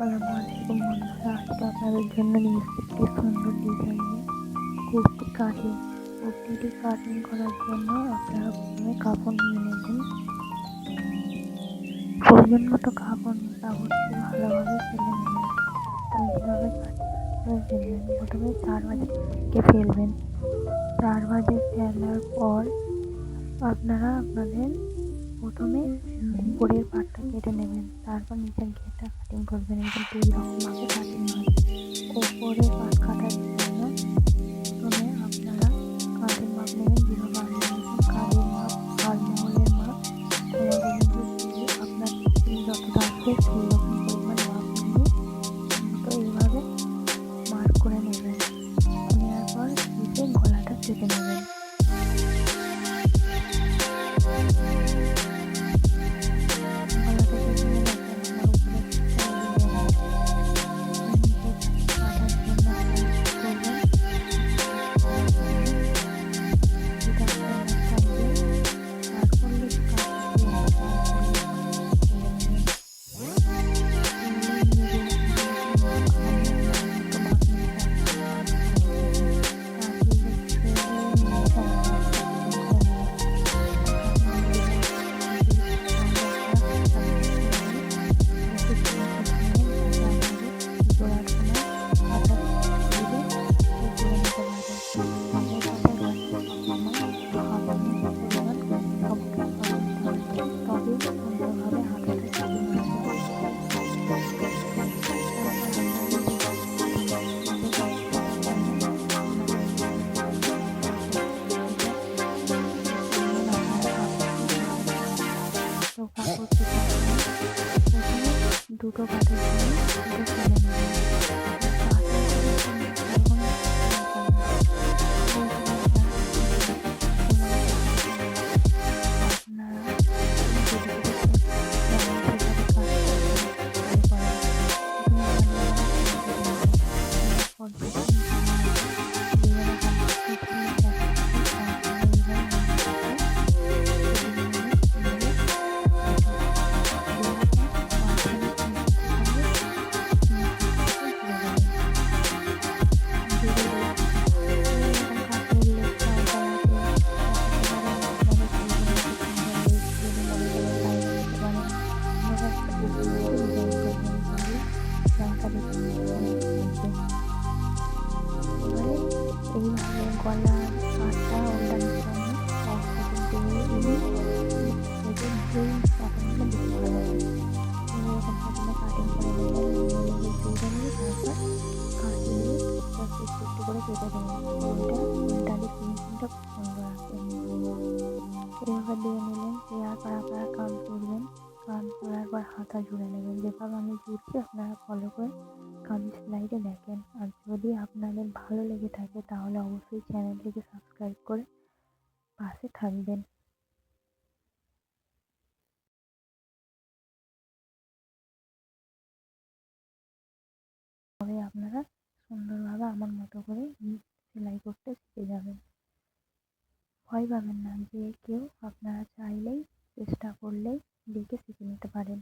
আসসালামু আলাইকুম আপনাদের জন্য নিয়ে সুন্দর ডিজাইনের কুর্তি কাটিং। কুর্তিটি কাটিং করার জন্য আপনারা প্রথমে কাপড় নিয়ে নেবেন। প্রয়োজন মতো কাপড় নিয়ে ভালোভাবে ফেলে নেবেন। ফেলবেন প্রথমে চার বাজে ফেলবেন। চার বাজে ফেলার পর আপনারা আপনাদের প্রথমে উপরের পাটটা কেটে নেবেন, তারপর নিচের ঘেরটা কাটিং করবেন এরকম দুই রকমভাবে কাটিং হয়। উপরের পাট কাটার জন্য প্রথমে আপনারা কাঁধের মাপ নেবেন আমি নিয়েছেন মাপ মাপ আপনার যতটা সেই রকম পরিমাণ মাপ নিয়ে তো এইভাবে মার্ক করে নেবেন। নেওয়ার পর নিচে গলাটা কেটে নেবেন। দুটো কাঠের জন্য তারপর কাটিয়ে একটু একটু করে কেটে ওইটা উল্টালে ফিনিশিংটা খুব সুন্দর আসবে এভাবে দিয়ে নিলেন দেওয়ার পর আপনারা কান করবেন কান করার পর হাতা জুড়ে নেবেন। যেভাবে আমি জুড়ছি আপনারা ফলো করে কান সেলাইটা দেখেন। আর যদি আপনাদের ভালো লেগে থাকে, তাহলে অবশ্যই চ্যানেলটিকে সাবস্ক্রাইব করে পাশে থাকবেন। আপনারা সুন্দরভাবে আমার মতো করে সেলাই করতে শিখে যাবেন। ভয় পাবেন না যে কেউ আপনারা চাইলেই চেষ্টা করলেই দেখে শিখে নিতে পারেন।